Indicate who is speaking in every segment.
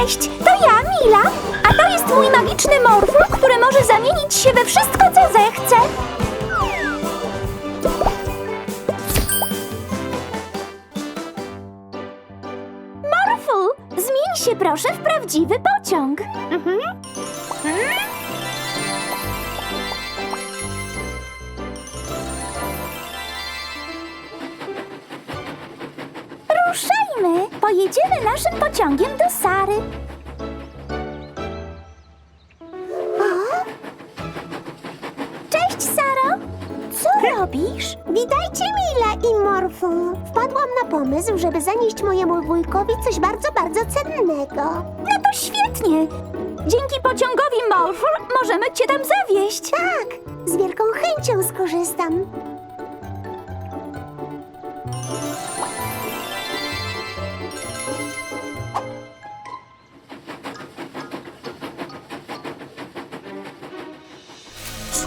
Speaker 1: Cześć, to ja, Mila. A to jest mój magiczny morful, który może zamienić się we wszystko, co zechce. Morful, zmień się proszę w prawdziwy pociąg. Ruszajmy! Pojedziemy naszym pociągiem do Sary. Cześć, Saro! Co robisz?
Speaker 2: Witajcie, Mila i Morfu. Wpadłam na pomysł, żeby zanieść mojemu wujkowi coś bardzo, bardzo cennego.
Speaker 1: No to świetnie! Dzięki pociągowi Morful możemy cię tam zawieźć.
Speaker 2: Tak, z wielką chęcią skorzystam.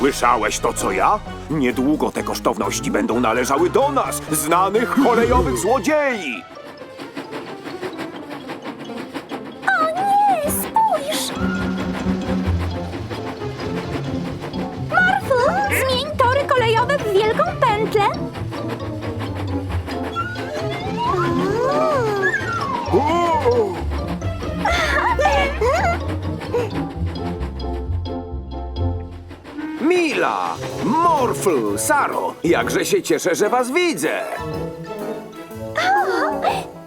Speaker 3: Słyszałeś to, co ja? Niedługo te kosztowności będą należały do nas, znanych kolejowych złodziei! Morfl, Saro, jakże się cieszę, że was widzę!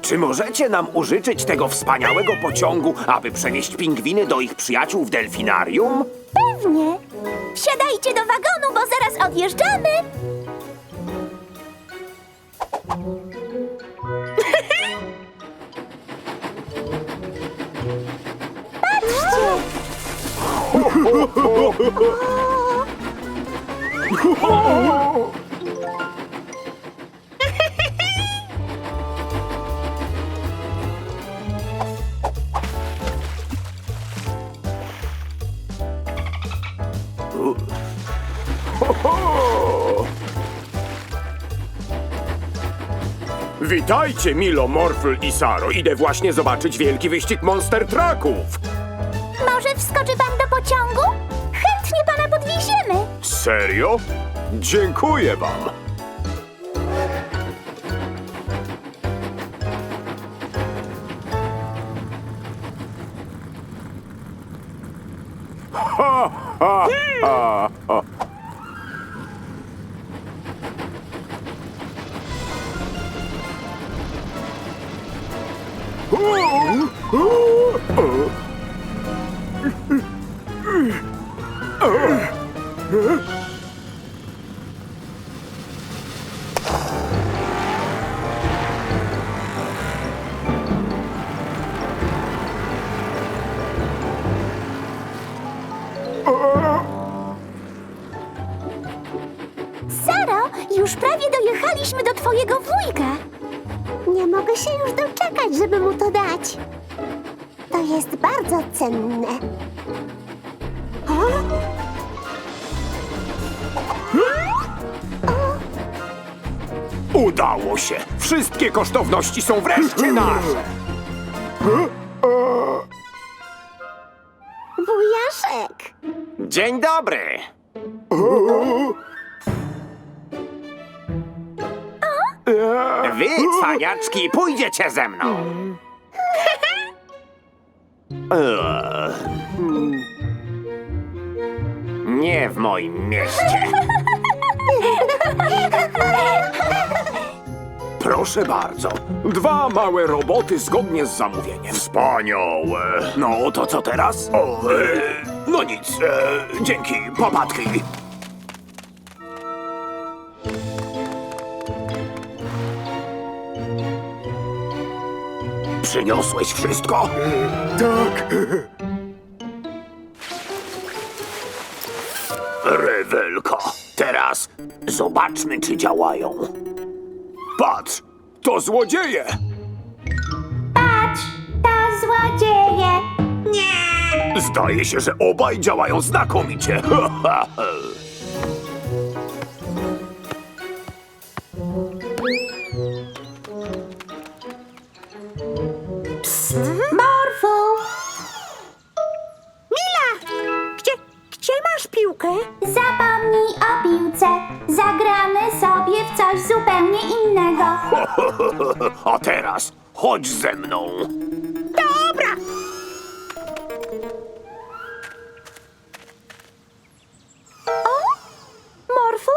Speaker 3: Czy możecie nam użyczyć tego wspaniałego pociągu, aby przenieść pingwiny do ich przyjaciół w delfinarium?
Speaker 1: Pewnie. Wsiadajcie do wagonu, bo zaraz odjeżdżamy. Patrzcie!
Speaker 3: Witajcie, Milo, Morfl i Saro. Idę właśnie zobaczyć wielki wyścig Monster Trucków.
Speaker 1: Może wskoczy pan do pociągu? Chętnie pana podwieziemy.
Speaker 3: Serio? Dziękuję wam. Ha, ha, ha, ha.
Speaker 1: Saro,
Speaker 3: Udało się! Wszystkie kosztowności są wreszcie nasze!
Speaker 2: Wujaszek!
Speaker 3: Dzień dobry! Wy, cwaniaczki, pójdziecie ze mną! Eee. Nie w moim mieście. Proszę bardzo. Dwa małe roboty zgodnie z zamówieniem. Wspaniałe. No, to co teraz? O, e, no nic. E, dzięki, popatki. Przyniosłeś wszystko? Tak. Rewelka. Teraz zobaczmy, czy działają. Patrz, to złodzieje!
Speaker 1: Patrz, to złodzieje.
Speaker 3: Zdaje się, że obaj działają znakomicie.
Speaker 1: Morfu,
Speaker 3: A teraz chodź ze mną.
Speaker 2: Dobra!
Speaker 1: Morfu?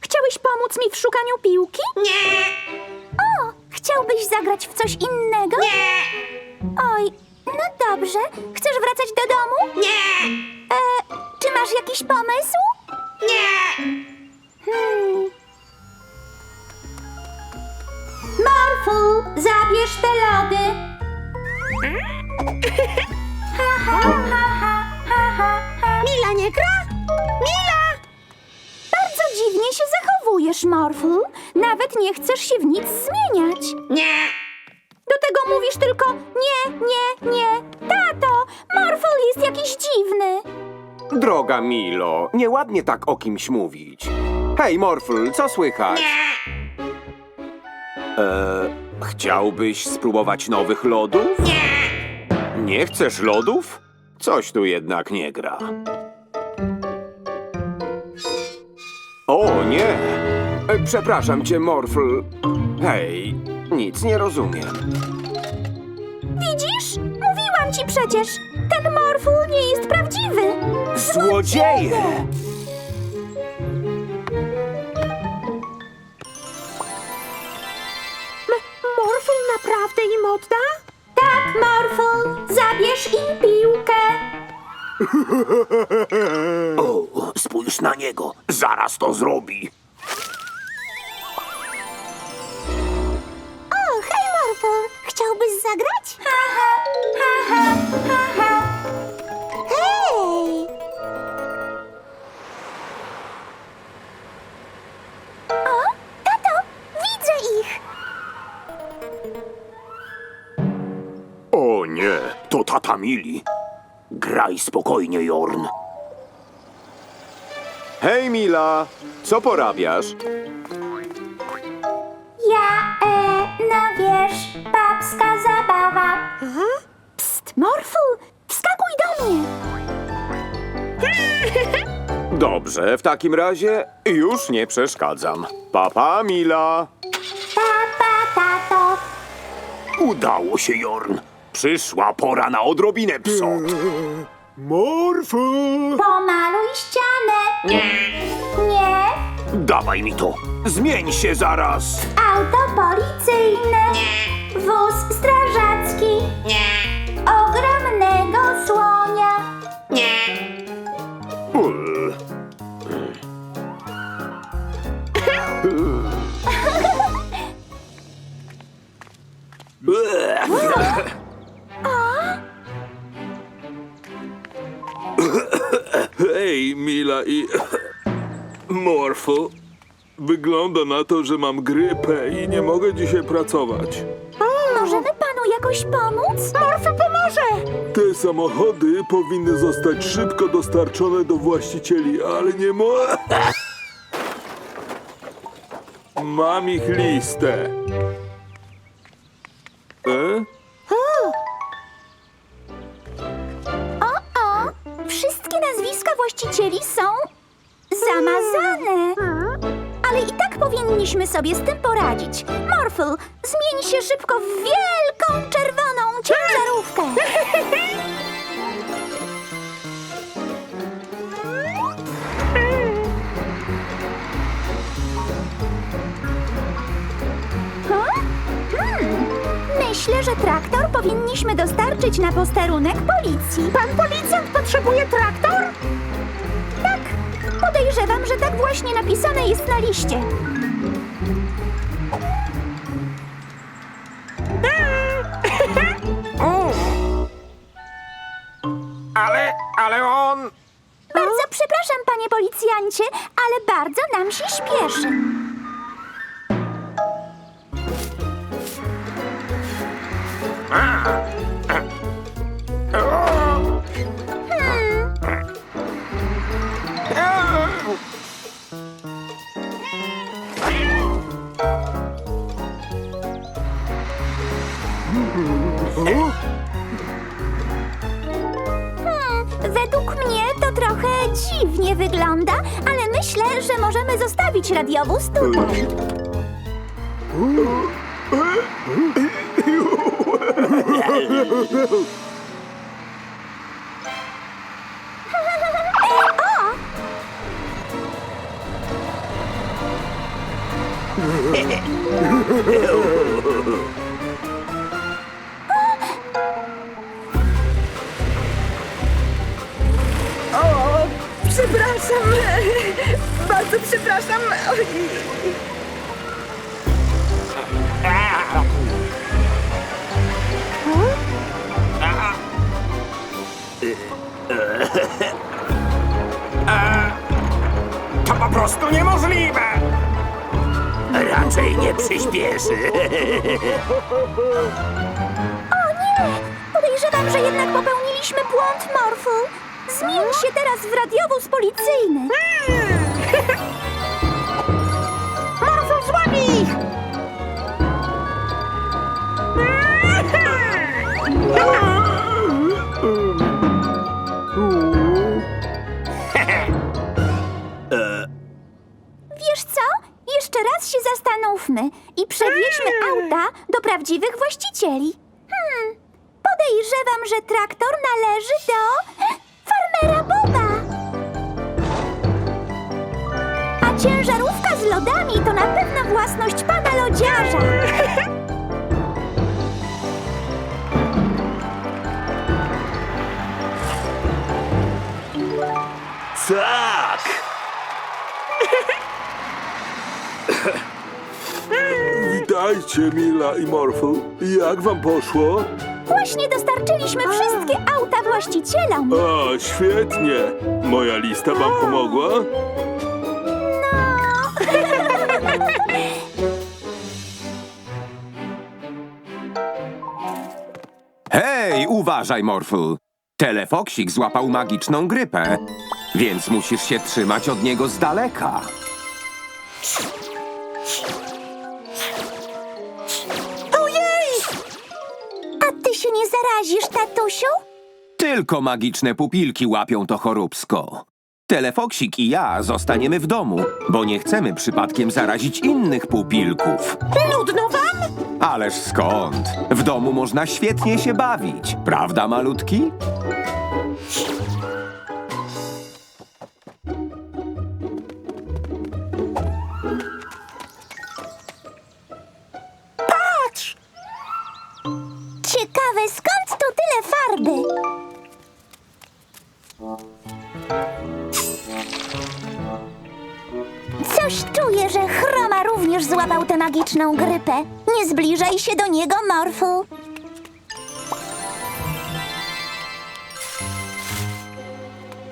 Speaker 1: Chciałeś pomóc mi w szukaniu piłki?
Speaker 2: Nie!
Speaker 1: O, chciałbyś zagrać w coś innego? Zabierz te lody. Ha, ha, ha, ha, ha, ha, ha.
Speaker 2: Mila nie gra? Mila!
Speaker 1: Bardzo dziwnie się zachowujesz, Morfu. Nawet nie chcesz się w nic zmieniać.
Speaker 2: Nie!
Speaker 1: Do tego mówisz tylko nie, nie, nie. Tato, Morful jest jakiś dziwny.
Speaker 4: Droga Milo, nieładnie tak o kimś mówić. Hej, Morfl, co słychać?
Speaker 2: Nie!
Speaker 4: E, chciałbyś spróbować nowych lodów?
Speaker 2: Nie!
Speaker 4: Nie chcesz lodów? Coś tu jednak nie gra. O, nie! E, Przepraszam cię, Morfl. Hej, nic nie rozumiem.
Speaker 1: Widzisz? Mówiłam ci przecież. Ten Morful nie jest prawdziwy.
Speaker 4: Złodzieje!
Speaker 1: Tak, Morful, zabierz im piłkę.
Speaker 3: O, spójrz na niego. Zaraz to zrobi.
Speaker 2: O, hej Morful! Chciałbyś zagrać?
Speaker 1: Ha, ha, ha, ha, ha, ha.
Speaker 3: To tata Mili. Graj spokojnie, Jorn.
Speaker 4: Hej, Mila, co porabiasz?
Speaker 1: Ja, e, no wiesz, babska zabawa. Psst, Morful, wskakuj do mnie.
Speaker 4: Dobrze, w takim razie już nie przeszkadzam. Papa, Mila.
Speaker 1: Papa, tato.
Speaker 3: Udało się, Jorn. Przyszła pora na odrobinę psot. Morfu!
Speaker 1: Pomaluj ścianę. Nie. Nie.
Speaker 3: Dawaj mi to. Zmień się zaraz.
Speaker 1: Auto policyjne. Wóz strażacki. Ogromnego
Speaker 5: Morfo. Wygląda na to, że mam grypę i nie mogę dzisiaj pracować.
Speaker 1: Możemy panu jakoś pomóc?
Speaker 2: Morful pomoże!
Speaker 5: Te samochody powinny zostać szybko dostarczone do właścicieli, ale nie mo... Mam ich listę.
Speaker 1: Na posterunek policji.
Speaker 2: Pan policjant potrzebuje traktor?
Speaker 1: Tak, podejrzewam, że tak właśnie napisane jest na liście.
Speaker 4: Ale, ale on...
Speaker 1: Bardzo przepraszam, panie policjancie, ale bardzo nam się śpieszy. Dziwnie wygląda, ale myślę, że możemy zostawić radiowóz tutaj.
Speaker 6: nie przyspieszy.
Speaker 1: Podejrzewam, że jednak popełniliśmy błąd, Morphle. Zmień się teraz w radiowóz policyjny.
Speaker 4: Morfl, złamij ich!
Speaker 1: Auta do prawdziwych właścicieli. Hmm, podejrzewam, że traktor należy do farmera Boba. A ciężarówka z lodami to na pewno własność pana lodziarza.
Speaker 6: Tak!
Speaker 5: Witajcie, Mila i Morfl. Jak wam poszło?
Speaker 1: Właśnie dostarczyliśmy wszystkie auta właścicielom.
Speaker 5: O, świetnie. Moja lista wam pomogła?
Speaker 3: Hej, uważaj, Morfl. Telefoksik złapał magiczną grypę, więc musisz się trzymać od niego z daleka.
Speaker 1: Zarazisz, tatusiu?
Speaker 3: Tylko magiczne pupilki łapią to choróbsko. Telefoksik i ja zostaniemy w domu, bo nie chcemy przypadkiem zarazić innych pupilków.
Speaker 4: Nudno wam?
Speaker 3: Ależ skąd? W domu można świetnie się bawić, prawda, malutki?
Speaker 1: Magiczną grypę. Nie zbliżaj się do niego, Morfu.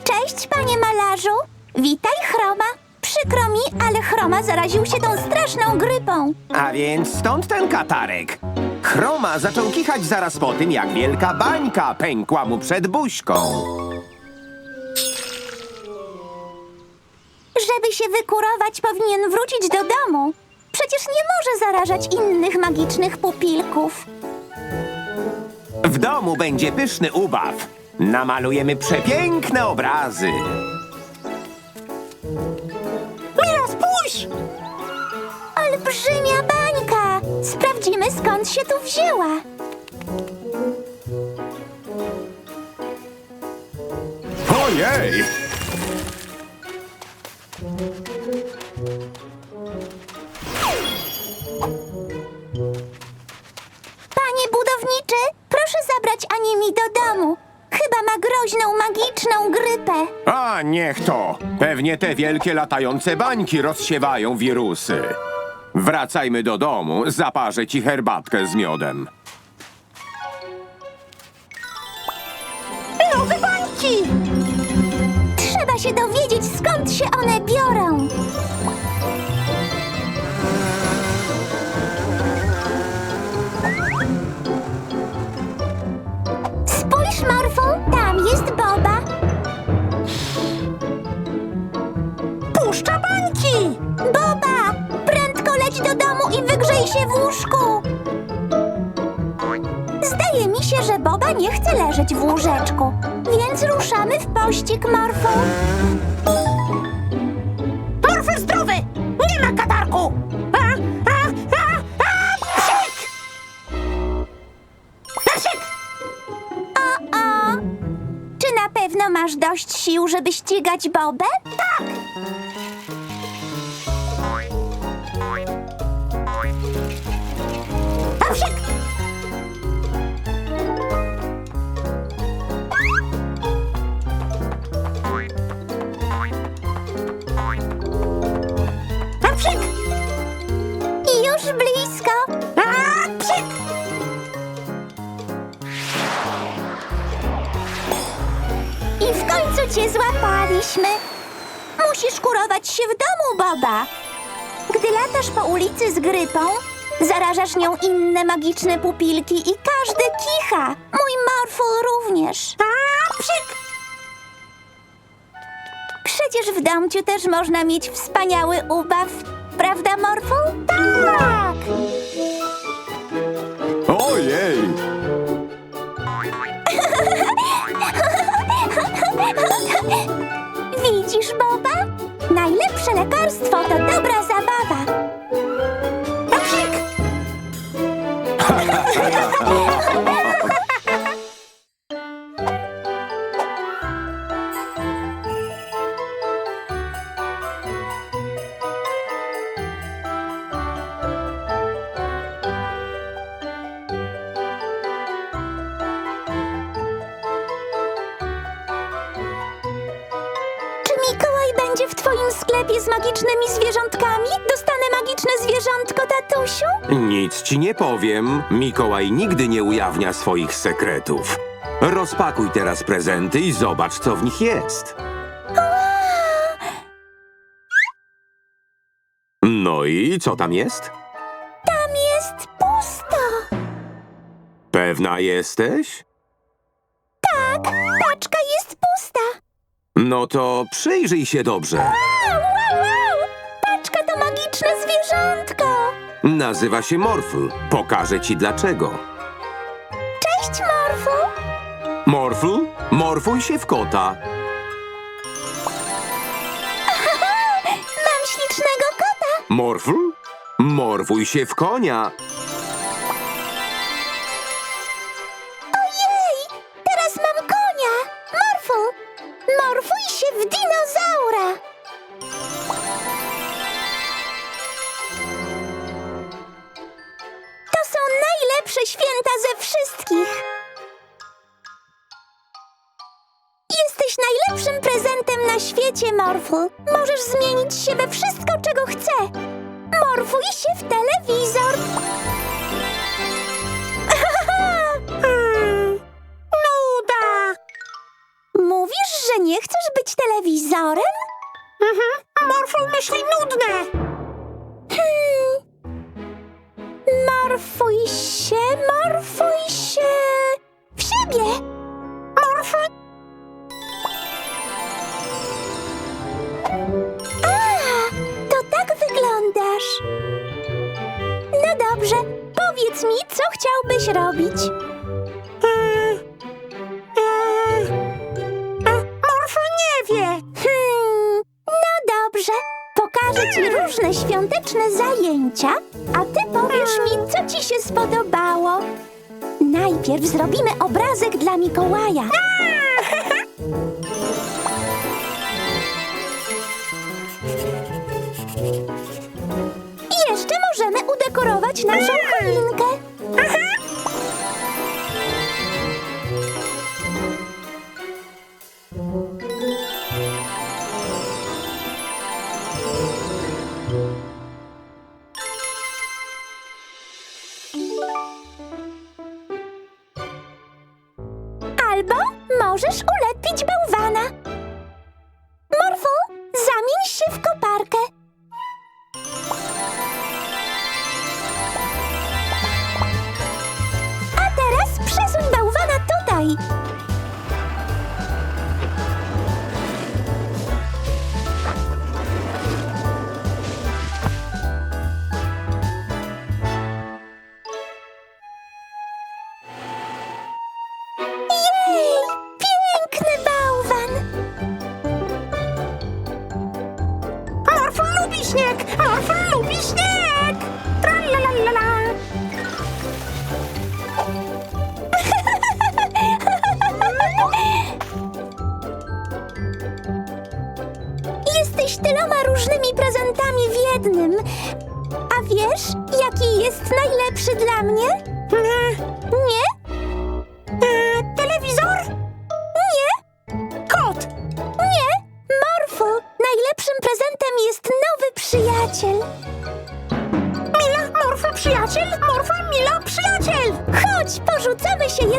Speaker 1: Cześć, panie malarzu. Witaj, Chroma. Przykro mi, ale Chroma zaraził się tą straszną grypą.
Speaker 3: A więc stąd ten katarek. Chroma zaczął kichać zaraz po tym, jak wielka bańka pękła mu przed buźką.
Speaker 1: Żeby się wykurować, powinien wrócić do domu. Przecież nie może zarażać innych magicznych pupilków.
Speaker 3: W domu będzie pyszny ubaw. Namalujemy przepiękne obrazy.
Speaker 4: Mila, spójrz!
Speaker 1: Olbrzymia bańka! Sprawdzimy, skąd się tu wzięła.
Speaker 3: Ojej!
Speaker 1: Grypę.
Speaker 3: A niech to! Pewnie te wielkie latające bańki rozsiewają wirusy. Wracajmy do domu, zaparzę ci herbatkę z miodem.
Speaker 4: Nowe bańki!
Speaker 1: Trzeba się dowiedzieć, skąd się one biorą. Tam jest Boba.
Speaker 4: Puszcza bańki!
Speaker 1: Boba, prędko leć do domu i wygrzej się w łóżku. Zdaje mi się, że Boba nie chce leżeć w łóżeczku, więc ruszamy w pościg, Morfu. Sił, żeby ścigać Bobę? Tak! Końcu cię złapaliśmy. Musisz kurować się w domu, Boba. Gdy latasz po ulicy z grypą, zarażasz nią inne magiczne pupilki i każdy kicha. Mój Morful również. Psik! Przecież w domciu też można mieć wspaniały ubaw, prawda, Morful? Tak! Boba? Najlepsze lekarstwo to dobra zabawa. Psik!
Speaker 3: Nic ci nie powiem. Mikołaj nigdy nie ujawnia swoich sekretów. Rozpakuj teraz prezenty i zobacz, co w nich jest. No i co tam jest?
Speaker 1: Tam jest pusto.
Speaker 3: Pewna jesteś?
Speaker 1: Tak, paczka jest pusta.
Speaker 3: No to przyjrzyj się dobrze.
Speaker 1: Wow, wow, wow! Paczka to magiczne zwierzątko.
Speaker 3: Nazywa się Morfl. Pokażę ci dlaczego.
Speaker 1: Cześć, Morfu.
Speaker 3: Morfl, morfuj się w kota.
Speaker 1: Mam ślicznego kota.
Speaker 3: Morfl, morfuj się w konia.
Speaker 1: Świecie, Morful. Możesz zmienić się we wszystko, czego chcę. Morfuj się w telewizor. Nuda. Mówisz, że nie chcesz być telewizorem? Mhm. Morful myśli nudne. A, to tak wyglądasz. No dobrze, powiedz mi, co chciałbyś robić? Morfo nie wie. Hmm, no dobrze. Pokażę ci różne świąteczne zajęcia, a ty powiesz mi, co ci się spodobało. Najpierw zrobimy obrazek dla Mikołaja.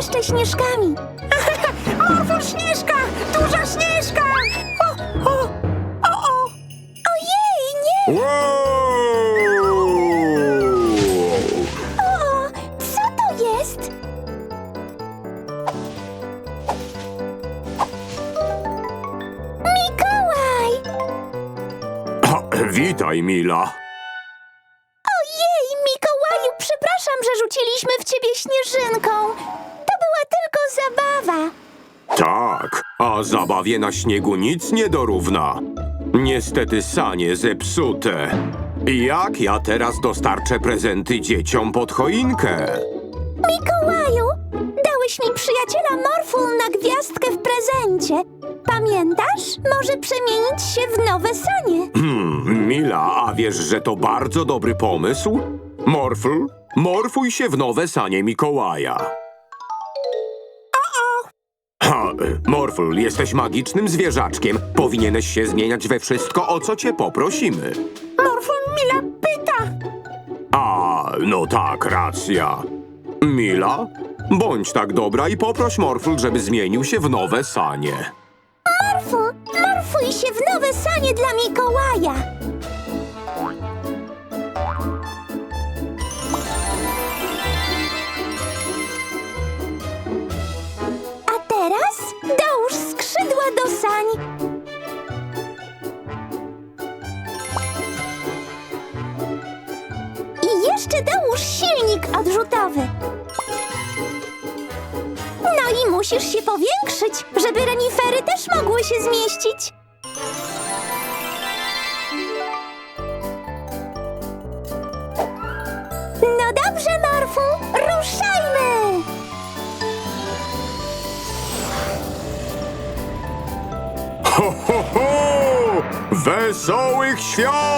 Speaker 1: Jeszcze śnieżkami. Morfu śnieżka! Duża śnieżka! O, o, o, o! Ojej, nie!
Speaker 5: Wow!
Speaker 1: O, co to jest? Mikołaj!
Speaker 3: Witaj, Mila. A zabawie na śniegu nic nie dorówna. Niestety sanie zepsute. Jak ja teraz dostarczę prezenty dzieciom pod choinkę?
Speaker 1: Mikołaju, dałeś mi przyjaciela Morful na gwiazdkę w prezencie. Pamiętasz? Może przemienić się w nowe sanie.
Speaker 3: Hmm, Mila, a wiesz, że to bardzo dobry pomysł? Morfl, morfuj się w nowe sanie Mikołaja. Ha, Morfl, jesteś magicznym zwierzaczkiem. Powinieneś się zmieniać we wszystko, o co cię poprosimy.
Speaker 1: Morful Mila pyta.
Speaker 3: A, no tak, racja. Mila, bądź tak dobra i poproś Morfl, żeby zmienił się w nowe sanie.
Speaker 1: Morful, morfuj się w nowe sanie dla Mikołaja. Musisz się powiększyć, żeby renifery też mogły się zmieścić. No dobrze, Morfu, ruszajmy!
Speaker 3: Ho, ho, ho! Wesołych świąt!